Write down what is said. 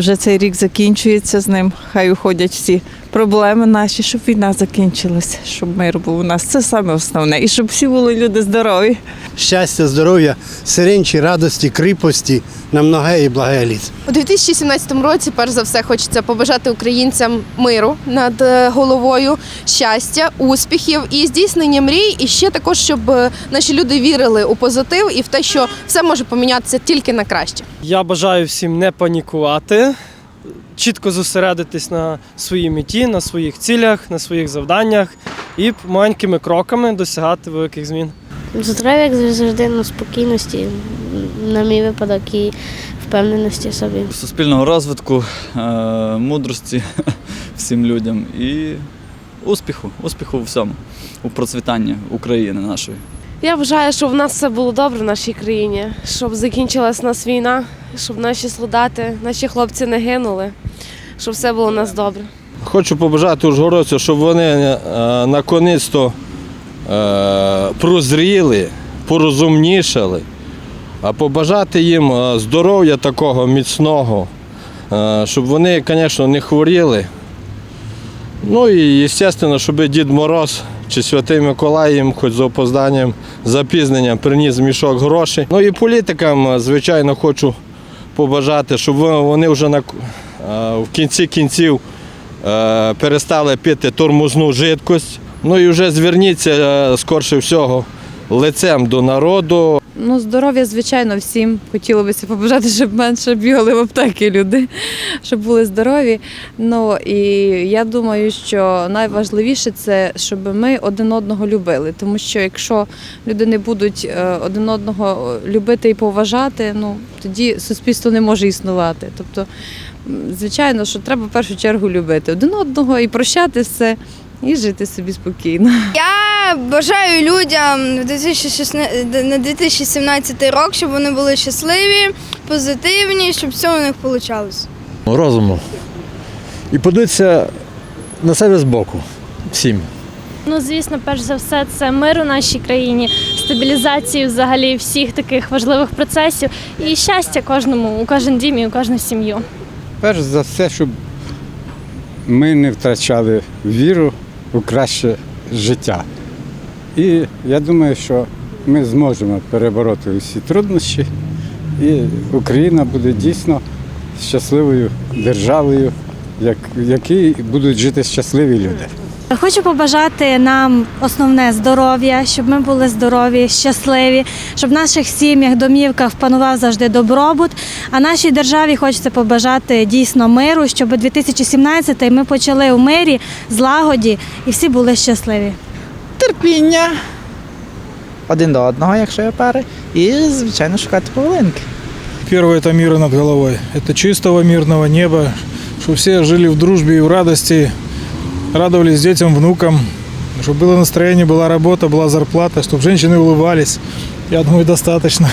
Вже цей рік закінчується з ним. Хай уходять всі проблеми наші, щоб війна закінчилась, щоб мир був у нас. Це саме основне. І щоб всі були люди здорові. щастя, здоров'я, сиренчі, радості, кріпості на многе і благе літ. У 2017 році, перш за все, хочеться побажати українцям миру над е, головою, щастя, успіхів і здійснення мрій. І ще також, щоб е, наші люди вірили у позитив і в те, що все може помінятися тільки на краще. Я бажаю всім не панікувати, чітко зосередитись на своїй меті, на своїх цілях, на своїх завданнях і маленькими кроками досягати великих змін. Здоров'я, як завжди, ну, спокійності, на мій випадок, і впевненості в собі. суспільного розвитку, е, мудрості всім людям і успіху, успіху у всьому, у процвітанні України нашої. Я вважаю, щоб в нас все було добре в нашій країні, щоб закінчилась нас війна, щоб наші солдати, наші хлопці не гинули, щоб все було у нас добре. Хочу побажати ужгородцям, щоб вони е, наконець-то е, прозріли, порозумнішали, а побажати їм е, здоров'я такого міцного, щоб вони, звісно, не хворіли. Ну і, звісно, щоб Дід Мороз чи Святий Миколай їм хоч з опозданням, запізненням приніс мішок грошей. Ну і політикам, е, звичайно, хочу побажати, щоб вони вже на, е, в кінці кінців е, перестали пити тормозну жидкость. Ну і вже зверніться скорше всього лицем до народу. Ну, здоров'я, звичайно, всім. Хотілося б побажати, щоб менше бігали в аптеки люди, щоб були здорові. Ну і я думаю, що найважливіше це, щоб ми один одного любили. Тому що якщо люди не будуть е, один одного любити і поважати, ну тоді суспільство не може існувати. Тобто, звичайно, що треба в першу чергу любити один одного і прощати все, і жити собі спокійно. Я бажаю людям на 2017 рік, щоб вони були щасливі, позитивні, щоб все у них вийшло. розуму і подивитися на себе збоку всім. Ну, звісно, перш за все, це мир у нашій країні, стабілізацію взагалі всіх таких важливих процесів і щастя кожному, у кожен дім і у кожну сім'ю. Перш за все, щоб ми не втрачали віру у краще життя. І я думаю, що ми зможемо перебороти усі труднощі, і Україна буде дійсно щасливою державою, як, в якій будуть жити щасливі люди. Хочу побажати нам основне здоров'я, щоб ми були здорові, щасливі, щоб в наших сім'ях, домівках панував завжди добробут. А нашій державі хочеться побажати дійсно миру, щоб 2017 ми почали у мирі, злагоді і всі були щасливі терпіння один до одного, якщо є пари, і, звичайно, шукати половинки. Первое – это мир над головой. Это чистого мирного неба, чтобы все жили в дружбе и в радости, радовались детям, внукам, чтобы было настроение, была работа, была зарплата, чтобы женщины улыбались. Я думаю, достаточно.